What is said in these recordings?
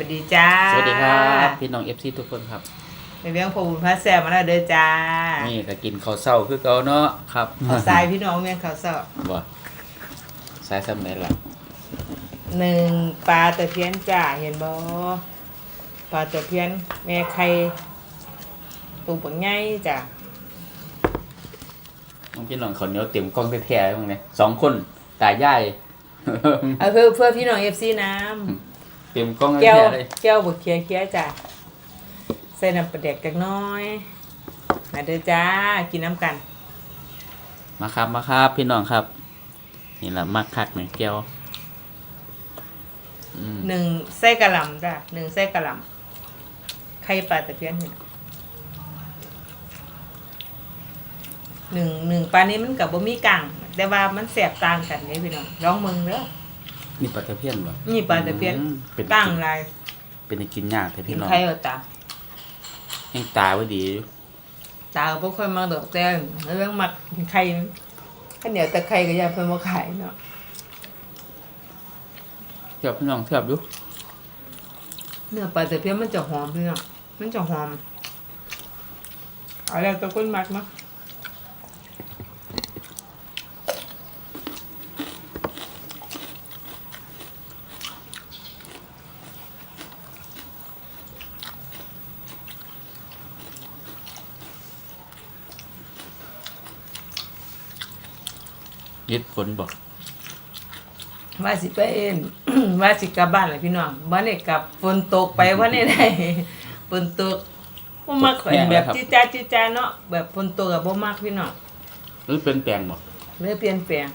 วัสดีจ้าสวัสดีครับพี่น้องเอฟซีทุกคนครับในเรื่องพอบุญพระแซ่บมาแล้วเด้อจ้า นี่ก็กินข้าวเศร้าคือเก่าเนาะครับข้าวทรายพี่น้องเมียงข้าวเสาบ่สายสำเร็จละหนึ่งปลาตะเพียนจ้าเห็นบ่ปลาตะเพียนแม่ไข่ตูปังไงจ้าน้องพี่น้องเขาวเหนียวเต็มกล้องแท้ๆมั้งเนี่ยสองคนตายายเอาเพื่อเพื่อพี่น้องเอฟซีน้ เต็มกล้องำแก้วแท้ๆเลยแก้วบดเคี้ยวเคี้ยวจ้าใส่น้ำปลาแดกจักหน้อย มาเด้อจ้า กินน้ำกัน มาครับมาครับพี่น้องครับ นี่แหละมักคักเนี่ยแก้วอืมหนึ่งไส้กระหล่ำจ้ะหนึ่งไส้กระหล่ำไข่ปลาตะเพียนนี่หนึ่งหนึ่งปลานี้มันกับบ่มีกังแต่ว่ามันแสบต่างกันนี่พี่น้องลองมึงเด้อ นี่ปลาตะเพียนบ่นี่ปลาตะเพียนอืมเป็นตั้งกินลายเป็นให้กินยากแต่กิพี่นน้องไข่เอาตา ยังตาไว้ดีอยู่ตาก็บ่ค่อยมาดอกแต่เรื่องมักกินไข่ข้าวเหนียวแต่ไข่ก็อย่าเพิ่นมาขายเนาะเทียบพี่น้องเทียบอยู่เนื้อปลาตะเพียนมันจะหอมพี่น้องมันจะหอมเอาแล้วแตะคนมักเนาะ ยิดฝนบ่ว่าสิไปเอ็น ว่าสิกลับบ้านแหละพี่น้องบ่ได้กลับฝนตกไปว่าได้ได้ฝนตกบ่มักข่อยแบบจิจ้าจิจ้าเนาะแบบฝนตกก็บ่มักพี่น้องหรือเป็นแปลงบ่เลยเปลี่ยนแปลง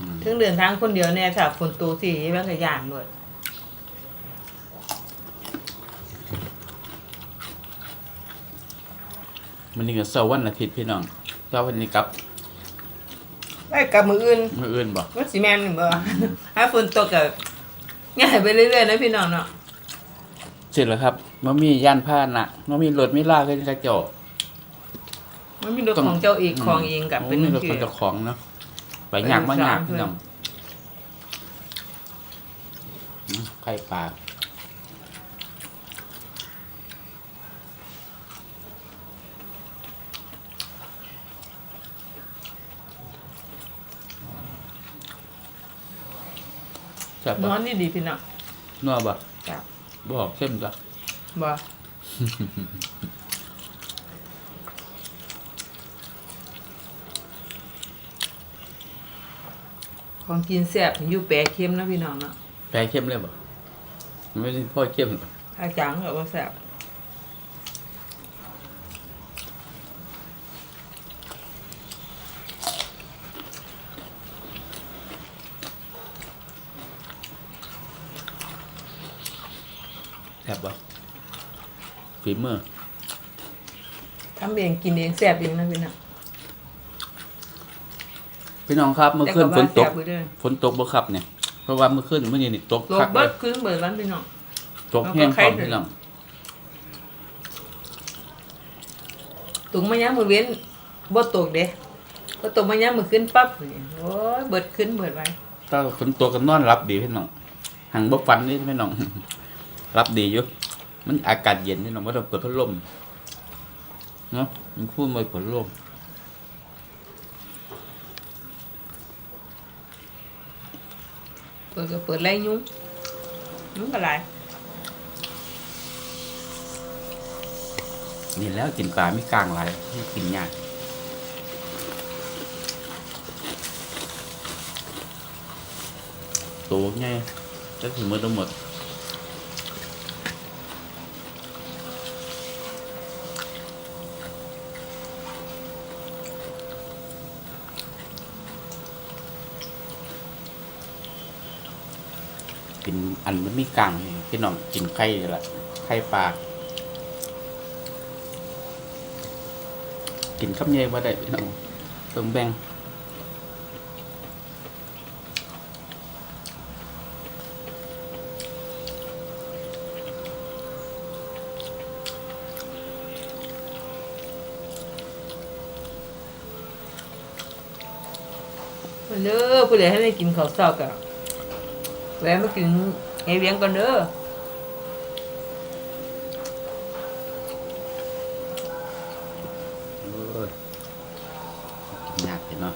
อืมถึงเดินทางคนเดียวแน่ถ้าฝนตกสิมันก็ย่านด้วยมันนี่ก็เสาร์วันอาทิตย์พี่น้องเสาร์วันนี้กลับ ไปกลับมื้ออื่นมื้ออื่นบ่มันสิแม่นบ่ถ้าฝนตกก็ง่ายไปเรื่อยๆนะพี่น้องเนาะเสร็จแล้วครับมันมีย่านพาหนะมันมีรถมีลาขึ้นกระจกมันมีรถของเจ้าเองของเองกับเป็นมีนั่นรถคืของอเจ้าของเนาะไปยากมากยากเป็นสามพี่น้องอืมไข่ปลา แซ่บนบ่อนดีๆพี่น้องนัวบ่จ้ะบ่เข้มจ้ะ บ่ของกินแซ่บอยู่แปรเค็มนะพี่น้องเนาะแปลเข้มเลยบ่ไม่ได้พ่อเข้มหรอกถ้าจางก็บ่แซ่บ แซ่บบ่ฝีมือทำเองกินเองแซ่บเองนะพี่น้องพี่น้องครับเมื่อคืนแต่ฝนตกแซ่บอยู่เด้อฝนตกบ่ครับเนี่ย เพราะว่าเมื่อคืนมื้อนี้นี่ตกตคักกเลเบิยดคืนเบิดวันพี่น้องตกแห้งพร้อมแล้วก็ไข่พี่น้องตุงมายามมื้อเว้นบ่ตกเด้บ่ตกมายามมื้อขึ้นปั๊บนี่โอ้ยเบิดขึ้นเบิดไว้ถ้าฝนตกก็นอนรับดีพี่น้องหังบ่ฟันนี่พี่น้อง รับดีอยู่ มันอากาศเย็นพี่น้องบ่ต้องเปิดพัดลมเนาะมันพูดบ่เปิดพัดลมเปิดก็เปิดไล่ยุงยุงก็หลายนี่แล้วกินปลาไม่กลางหลายไม่กินยากตัวไงจะถึงมือทั้งหมด กินอันมันมีกลางพี่น้องกินไข่ละไข่ปลากินคำเย่ว่าได้พี่น้องเติมแบ่งเด้อผู้ใดให้ได้กินข้าวเช้าก็ แวะมากินไอเวียงก่อนเด้อกินยากเนาะ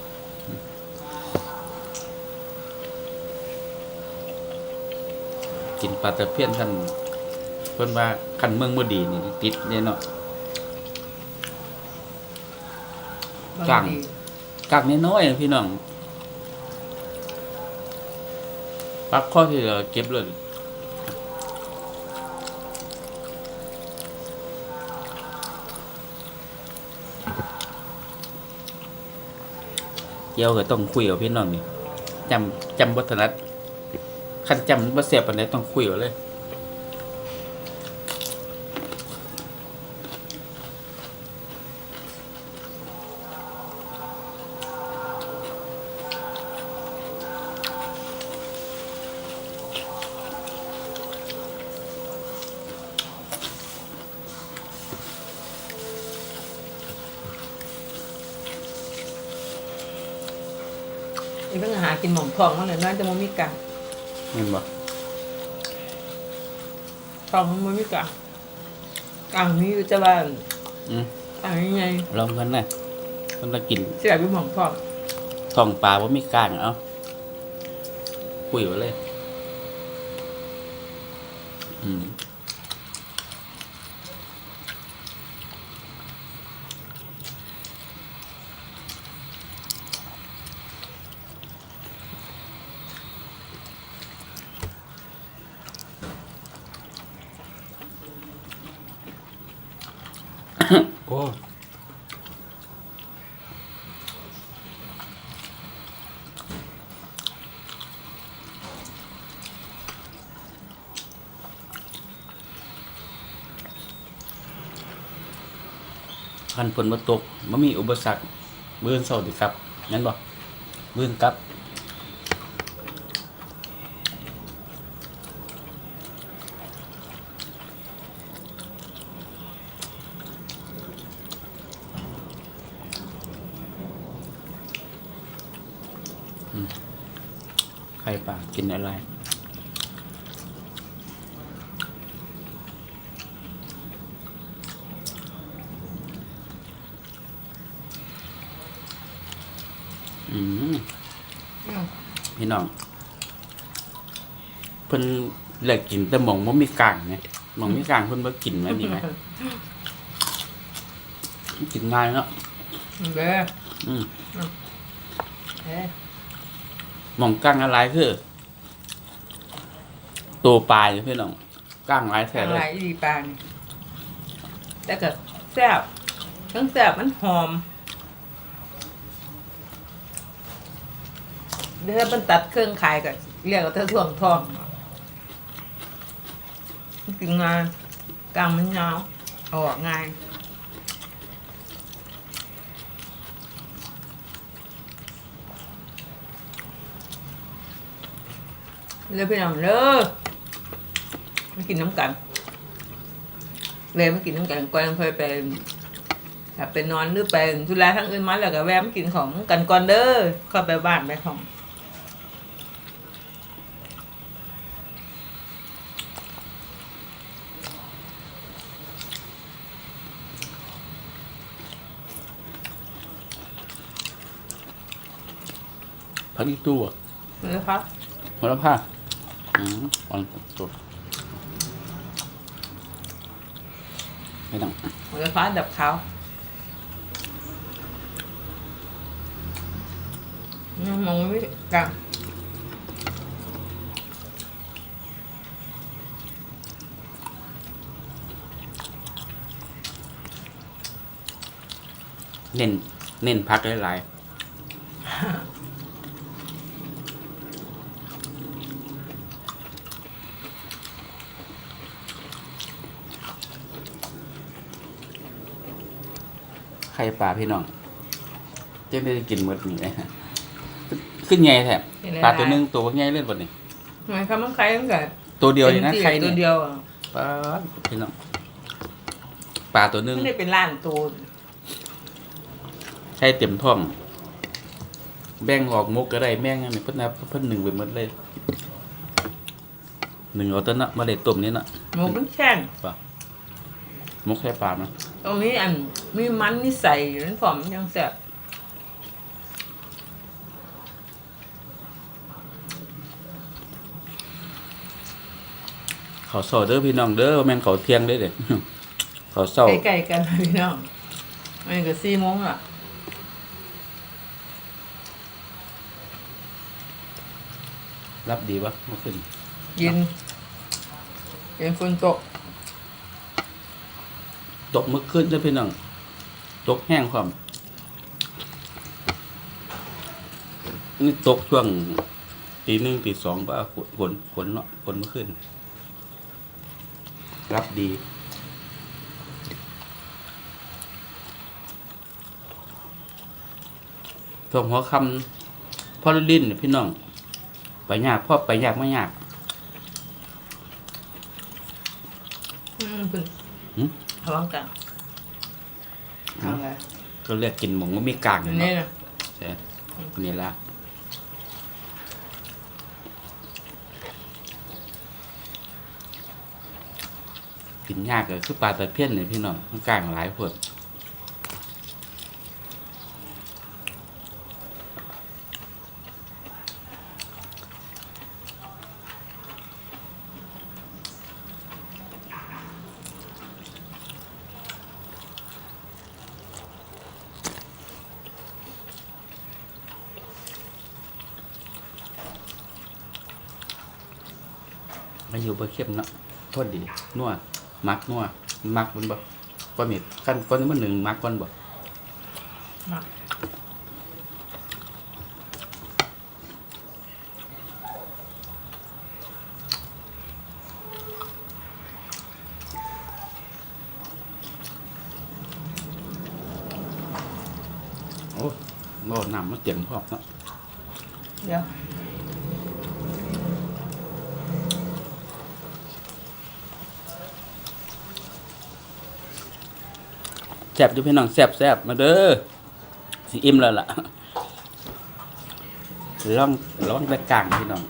กินปลาตะเพียนท่านเพื่อนว่าขันเมืองเมื่ดีนี่ติดเนี่ยเนาะกลางกลางน้อยๆพี่น้อง ปักข้อที่เราเก็บเลยเกี่ยวก็ต้องคุยกับพี่น้องนี่จำจำวัฒนัดคันจำบ่เสียปานใดต้องคุยกันเลย อีเพิ่งหากินหม่องทองมาเลยน้อยจะมันมีกะเห็นบ่ทองมันมีกะกลางนี้อยู่จะบ้านอืมกลางนี้ไงลองกันนะมันจะกินเสียบอยู่หม่องทองท้องปลาว่ามีกลางเอาคุยไว้เลย อืม โอ้ คันฝนมาตกไม่มีอุปสรรคเบื้อนเสาดีครับงั้นบ่เบื้อนครับไข่ปลากินอะไร อืม อืม พี่น้อง เพิ่นเลิกกินแต่หมองบ่มีกลางไงหมองมีกลางเพิ่นบ่กินแล้วนี่ไหมกินง่ายเนาะเบ้ออืมเอ้ยหมองกลางอะไรคือตัวปลายพี่น้องกลางหลายแท้ทางเลไหนยดีปลานี่แต่ก็แซ่บทั้งแซ่บมันหอมเดี๋ยวถ้ามันตัดเครื่องขายก็เรียกว่าเธอท่วงทองมัน กินงานกลางมันยาวเอาออกงายเลยพี่น้องเลยมากินน้ำกันเลยมากินน้ำกันก่อนเคยไปถ้าไปนอนหรือไปธุระทั้งอื่นมาแล้วก็แวะมากินของกันก่อนเด้อเข้าไปบ้านไปของ พักอีตู้อะนะครับหัวละผ้าอืมอ่อนสดไม่ต้องหัวฟ้าดับขาวอืมมองไม่กันเน้นเน้นพักหลายๆ ข่ปลาพี่น้องจะได้กินหมดนี่ไหมขึ้นไงแท้ปลาตัวหนึงตัวว่าไงเล่นบดนี่ทำไมคำมันใครตั้งแต่ตัวเดียวนี่นะไข่ตัวนี่เดียวอะปลาพี่น้องปลาตัวหนึงไม่ได้เป็นล้านตัวใช้เต็มท้องแบ่งออกมุกก็ได้แม่งอันนี้เพิ่นนะเพิ่นหนึ่งไปหมดเลยหนึ่งเอาต้นนะมาเด็ดต้มนี่นะหมูเป็นแช่นมุกแค่ปลานะ ตรงนี้อันมีมันนี่ใส่อยู่นั่นผมยังแซ่บเขาวเศร้าเด้อพี่น้องเด้อบ่แม่นเขาวเที่ยงเด้อเด็ดเขาวเศร้าใกล้ๆกันพี่น้องมันก็สี่โมงอะรับดีปะเมื่อคืนเย็นเย็นฝนตก ตกเมื่อคืนเด้อพี่น้องตกแห้งความนี่ตกช่วงตีหนึ่งตีสองป่ะฝนฝนเนาะฝนเมื่อคืนรับดีช่วงหัวคำพ่อลิ้นเนี่ยพี่น้อง ไปยากพ่อไปยากไม่ยากอืมคุณหืม ระวังกันทำอะไรก็เรียกกินหมูก็มีกลางอันเนาะนี้นะใช่นี่ละกินยากเลยคือปลาตะเพียนเนี่ยพี่น้องมันกลางหลายพวด มาอยู่บ่เข้มเนาะโทษดีนัวมักนัวมักมันบ่ก้อนนี้ขั้นก้อนนี้มันหนึ่งมักก้อนบ่มาโอ้โหน้ำมันเตียงพอกเนาะเดี๋ยว แซ่บอยู่พี่น้องแซ่บแซ่บมาเด้อสิอิ่มแล้วล่ะร้องร้องแต่กลางพี่น้อง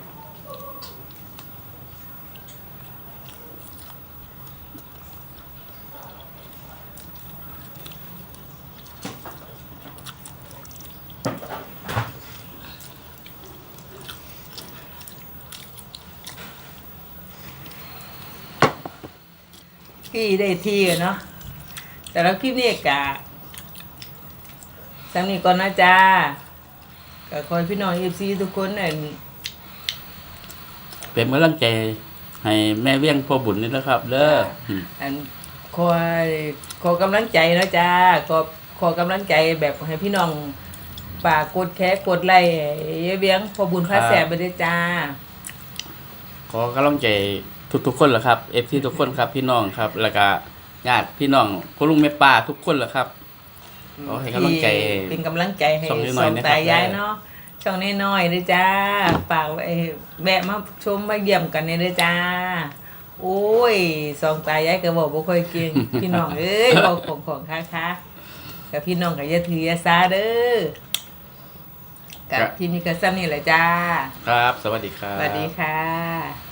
พี่ได้ที่เนาะ แต่แล้วคลิปนี้กะสำนี้ก่อนนะจ้าก็คอยพี่น้องเอฟซีทุกคนเนี่ยเป็นกำลังใจให้แม่เวียงพ่อบุญนี่นะครับเด้ออืมอันคอยขอกำลังใจเนาะจ้าขอขอกำลังใจแบบให้พี่น้องฝากกดแค่กดไลค์ให้เบี้ยงพอบุญพระแสบไปด้วยจ้า ขอกำลังใจทุกๆคนแหละครับเอฟซีทุกคนครับพี่น้องครับแล้วก็ ญาติพี่น้องพ่อลุงแม่ป้าทุกคนแหละครับขอให้กำลังใจที่เป็นกำลังใจให้ช่องน้อยๆสองนะครับตายายเนาะช่องน้อยๆด้วยจ้าฝากไว้แวะมาชมมาเยี่ยมกันเนี่ยด้วยจ้าโอ้ยสองตายายก็บอกบ่ค่อยเก่งพี่น้องเอ้ยบอกของของค้าค้ากับพี่น้องกับยาถือยาซาเด้อกับที่มีกระซ้ำนี่แหละจ้า ครับ สวัสดีครัสบวัสดีค่ะ